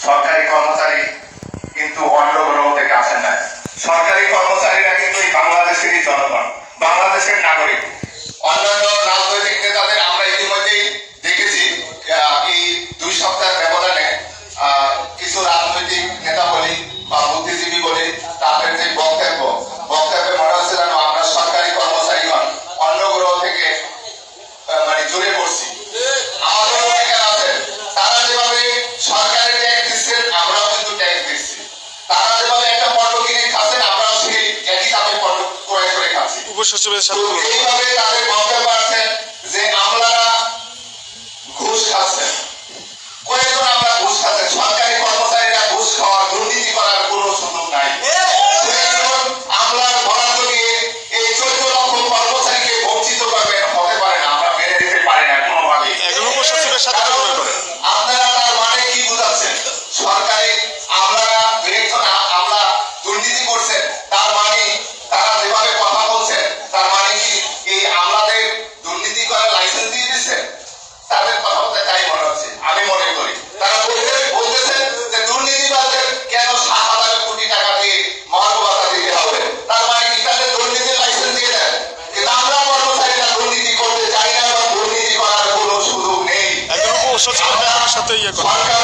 সরকারি কর্মচারী উপসচিবের সাথে তুলনা যে আমলারা ইয়ে করে